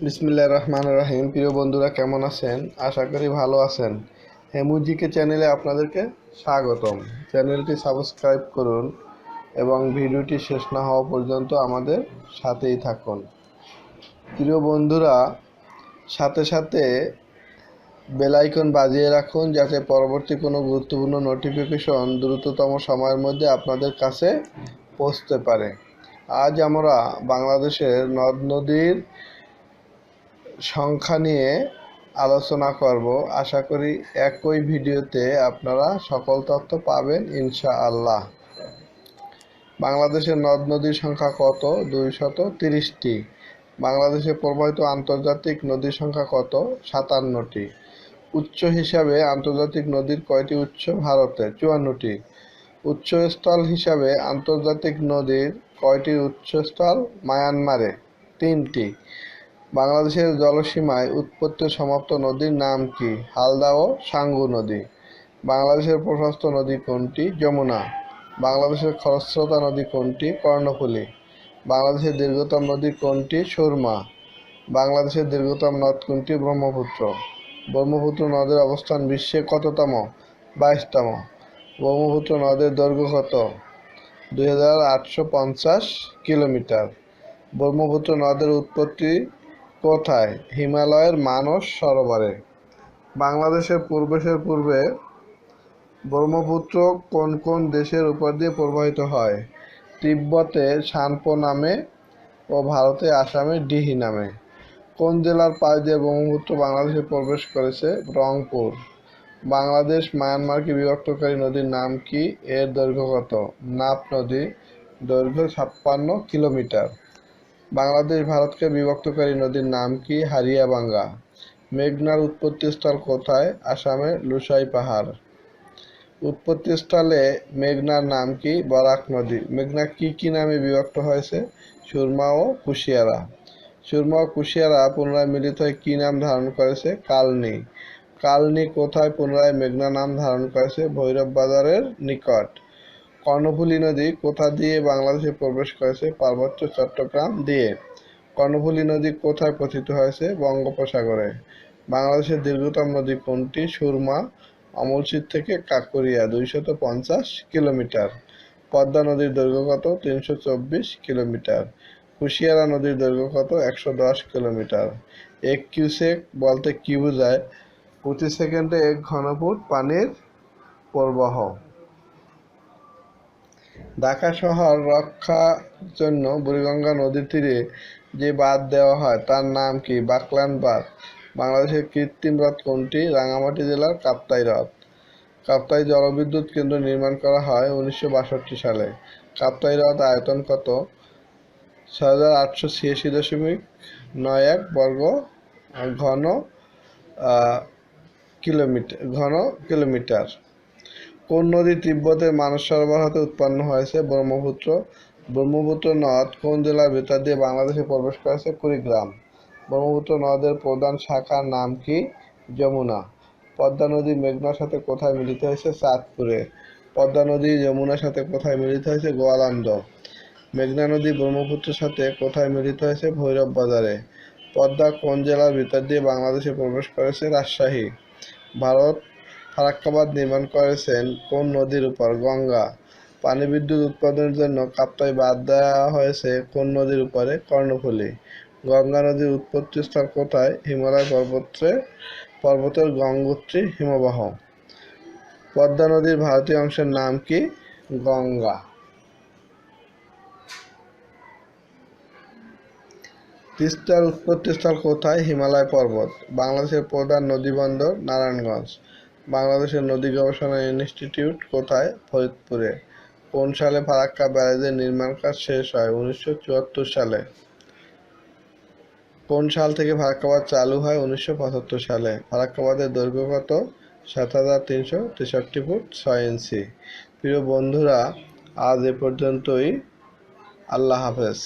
বিসমিল্লাহ রহমান রাহিম। প্রিয় বন্ধুরা, কেমন আছেন? আশা করি ভালো আছেন। হেমুজিকে চ্যানেলে আপনাদেরকে স্বাগতম। চ্যানেলটি সাবস্ক্রাইব করুন এবং ভিডিওটি শেষ না হওয়া পর্যন্ত আমাদের সাথেই থাকুন। প্রিয় বন্ধুরা, সাথে সাথে বেলাইকন বাজিয়ে রাখুন যাতে পরবর্তী কোনো গুরুত্বপূর্ণ নোটিফিকেশন দ্রুততম সময়ের মধ্যে আপনাদের কাছে পৌঁছতে পারে। আজ আমরা বাংলাদেশের নদ নদীর সংখ্যা নিয়ে আলোচনা করব। আশা করি একই ভিডিওতে আপনারা সকল তথ্য পাবেন, ইনশাআল্লাহ। বাংলাদেশের নদ নদীর সংখ্যা কত? দুইশত তিরিশটি। বাংলাদেশে প্রবাহিত আন্তর্জাতিক নদীর সংখ্যা কত? সাতান্নটি। উচ্চ হিসাবে আন্তর্জাতিক নদীর কয়টি উচ্চ ভারতে চুয়ান্নটি। উচ্চস্থল হিসাবে আন্তর্জাতিক নদীর কয়টি উচ্চস্থল মায়ানমারে তিনটি। বাংলাদেশের জলসীমায় উৎপত্তি সমাপ্ত নদীর নাম কি? হালদা ও সাঙ্গু নদী। বাংলাদেশের প্রশস্ত নদী কোনটি? যমুনা। বাংলাদেশের খরস্রোতা নদী কোনটি? কর্ণফুলী। বাংলাদেশের দীর্ঘতম নদী কোনটি? সুরমা। বাংলাদেশের দীর্ঘতম নদ কোনটি? ব্রহ্মপুত্র। ব্রহ্মপুত্র নদের অবস্থান বিশ্বে কততম? বাইশতম। ব্রহ্মপুত্র নদের দৈর্ঘ্য কত? দুই হাজার আটশো পঞ্চাশ কিলোমিটার। ব্রহ্মপুত্র নদের উৎপত্তি কোথায়? হিমালয়ের মানস সরোবরে। বাংলাদেশের পূর্বেশের পূর্বে ব্রহ্মপুত্র কোন কোন দেশের উপর দিয়ে প্রবাহিত হয়? তিব্বতে শানপো নামে ও ভারতে আসামে ডিহি নামে। কোন জেলার পাশ দিয়ে ব্রহ্মপুত্র বাংলাদেশে প্রবেশ করেছে? রংপুর। বাংলাদেশ মায়ানমারকে বিভক্তকারী নদীর নাম কি? এর দৈর্ঘ্য কত? নাপ নদী দৈর্ঘ্য ছাপ্পান্ন কিলোমিটার। বাংলাদেশ ভারতকে বিভক্তকারী নদীর নাম কি হারিয়াবাঙ্গা? মেঘনার উৎপত্তিস্থল কোথায়? আসামে লুসাই পাহাড়। উৎপত্তিস্থলে মেঘনার নাম কি? বরাক নদী। মেঘনা কি কি নামে বিভক্ত হয়েছে? সুরমা ও কুশিয়ারা। সুরমা ও কুশিয়ারা পুনরায় মিলিত হয়ে কি নাম ধারণ করেছে? কালনি। কালনি কোথায় পুনরায় মেঘনা নাম ধারণ করেছে? ভৈরব বাজারের নিকট। কর্ণফুলী নদী কোথা দিয়ে বাংলাদেশে প্রবেশ করেছে পার্বত্য চট্টগ্রাম দিয়ে? কর্ণফুলী নদী কোথায় পতিত হয়েছে বঙ্গোপসাগরে? বাংলাদেশের দীর্ঘতম নদী কোনটি? সুরমা, অমলশির থেকে কাকরিয়া, দুইশত পঞ্চাশ কিলোমিটার। পদ্মা নদীর দৈর্ঘ্য কত? তিনশো চব্বিশ কিলোমিটার। কুশিয়ারা নদীর দৈর্ঘ্য কত? একশো দশ কিলোমিটার। এক কিউসেক বলতে কি বোঝায়? প্রতি সেকেন্ডে এক ঘনফুট পানির প্রবাহ। ঢাকা শহর রক্ষার জন্য বুড়িগঙ্গা নদীর তীরে যে বাঁধ দেওয়া হয়, তার নাম কি? বাকলান বাঁধ। বাংলাদেশের কৃত্রিম হ্রদ কোনটি? রাঙামাটি জেলার কাপ্তাই হ্রদ। কাপ্তাই জলবিদ্যুৎ কেন্দ্র নির্মাণ করা হয় উনিশশো বাষট্টি সালে। কাপ্তাই হ্রদ আয়তন কত? ছয় হাজার আটশো ছিয়াশি দশমিক নয় এক বর্গ ঘন কিলোমিটার ঘন কিলোমিটার। কোন নদী তিব্বতের মানস সরবরাহতে উৎপন্ন হয়েছে? ব্রহ্মপুত্র। ব্রহ্মপুত্র নদ কোন জেলার ভেতর দিয়ে বাংলাদেশে প্রবেশ করেছে? কুড়িগ্রাম। ব্রহ্মপুত্র নদের প্রধান শাখার নাম কি? যমুনা। পদ্মা নদী মেঘনার সাথে কোথায় মিলিত হয়েছে? চাঁদপুরে। পদ্মা নদী যমুনার সাথে কোথায় মিলিত হয়েছে? গোয়ালন্দ। মেঘনা নদী ব্রহ্মপুত্রের সাথে কোথায় মিলিত হয়েছে? ভৈরব বাজারে। পদ্মা কোন জেলার ভিতর দিয়ে বাংলাদেশে প্রবেশ করেছে? রাজশাহী। ভারত ফারাক্কাবাদ নির্মাণ করেছেন কোন নদীর উপর? গঙ্গা। পানি বিদ্যুৎ উৎপাদনের জন্য কাপ্তাই বাদ দেওয়া হয়েছে কোন নদীর উপরে? কর্ণফুলী। গঙ্গা নদীর উৎপত্তিস্থল কোথায়? হিমালয় পর্বতে, পর্বতের গঙ্গোত্রী হিমবাহ। পদ্মা নদীর ভারতীয় অংশের নাম কি? গঙ্গা। তিস্তার উৎপত্তিস্থল কোথায়? হিমালয় পর্বত। বাংলাদেশের প্রধান নদীবন্দর নারায়ণগঞ্জ। বাংলাদেশের নদী গবেষণা ইনস্টিটিউট কোথায়? ফরিদপুরে। কোন সালে ফারাক্কা ব্যারেজের নির্মাণ কাজ শেষ হয়? উনিশশো চুয়াত্তর সালে। কোন সাল থেকে ফারাক্কাবাদ চালু হয়? উনিশশো পঁচাত্তর সালে। ফারাক্কাবাদের দৈর্ঘ্য কত? সাত হাজার তিনশো তেষট্টি ফুট ছয় ইঞ্চি। প্রিয় বন্ধুরা, আজ এ পর্যন্তই। আল্লাহ হাফেজ।